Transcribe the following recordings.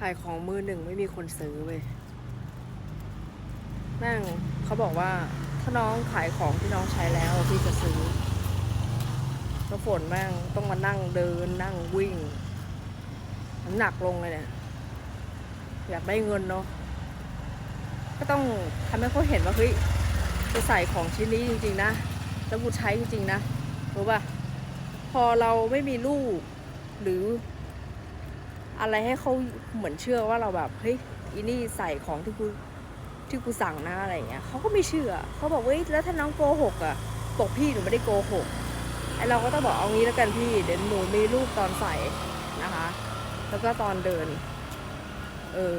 ขายของมือหนึ่งไม่มีคนซื้อเว้ยแม่งเขาบอกว่าถ้าน้องขายของที่น้องใช้แล้วพี่จะซื้อแล้วฝนแม่งต้องมานั่งเดินนั่งวิ่งน้ำหนักลงเลยเนี่ย อยากได้เงินเนาะก็ต้องทำให้เขาเห็นว่าเฮ้ยจะใส่ของชิ้นนี้จริง ๆ นะแล้วกูใช้จริงๆนะรู้ป่ะพอเราไม่มีลูกหรือ อะไรให้เขาเหมือนเชื่อว่าเราแบบเฮ้ยอีนี่ใส่ของที่กูที่กูสั่งนะอะไรเงี้ยเขาก็ไม่เชื่อเขาบอกเฮ้ยแล้วถ้าน้องโกหกอะบอกพี่หนูไม่ได้โกหกไอเราก็ต้องบอกเอางี้แล้วกันพี่เดี๋ยวหนูมีลูกตอนใส่นะคะ แล้วก็ตอนเดิน เออ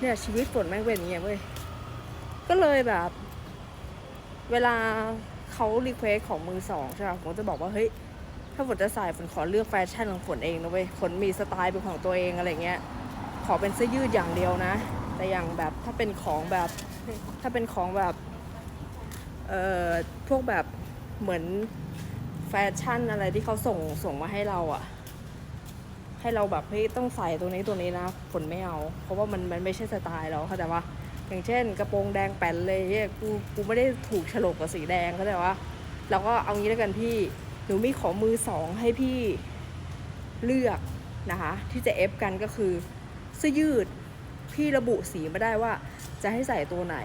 เนี่ยชีวิตฝนแม่งเป็นอย่างเงี้ยเว้ยก็เลยแบบ เวลาเขารีเควสของมือสองใช่ไหมผมจะบอกว่าเฮ้ย ถ้าฝนจะใส่ฝนขอเลือกแฟชั่นของฝนเองนะเว้ยฝนมีสไตล์เป็นของตัวเองอะไรเงี้ย ขอเป็นเสื้อยืดอย่างเดียวนะ แต่อย่างแบบถ้าเป็นของแบบถ้าเป็นของแบบเอ่อพวกแบบเหมือนแฟชั่นอะไรที่เขาส่งส่งมาให้เราอะให้เราแบบเฮ้ยต้องใส่ตัวนี้ตัวนี้นะฝนไม่เอา เพราะว่ามันมันไม่ใช่สไตล์เราเข้าใจปะอย่างเช่น กระโปรงแดงแป้นเลยเฮ้ยกูกูไม่ได้ถูกฉลกกับสีแดงเข้าใจปะเราก็เอางี้แล้วกันพี่ หนูมีของมือสองให้พี่เลือกนะคะ ที่จะเอฟกันก็คือเสื้อยืดพี่ระบุสีมาได้ว่าจะให้ใส่ตัวไหน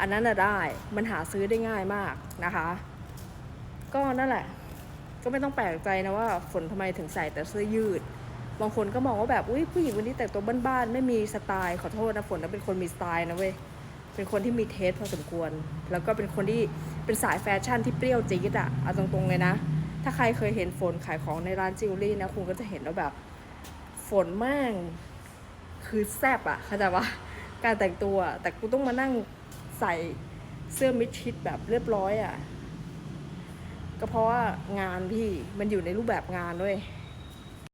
อันนั้นน่ะได้มันหาซื้อได้ง่ายมากนะคะ ก็นั่นแหละ ก็ไม่ต้องแปลกใจนะว่าฝนทำไมถึงใส่แต่เสื้อยืด บางคนก็มองว่าแบบอุ้ยผู้หญิงวันนี้แต่งตัวบ้านๆไม่มีสไตล์ขอโทษนะฝนนะเป็นคนมีสไตล์นะเว้ยเป็นคนที่มีเทสพอสมควร แล้วก็เป็นคนที่เป็นสายแฟชั่นที่เปรี้ยวจี๊ดอะเอาตรงๆเลยนะ ถ้าใครเคยเห็นฝนขายของในร้านจิวเวลรี่นะคุณก็จะเห็นว่าแบบฝนแม่งคือแซบอะเข้าใจปะการแต่งตัวแต่กูต้องมานั่งใส่เสื้อมิดชิดแบบเรียบร้อยอะก็เพราะว่างานพี่มันอยู่ในรูปแบบงานด้วย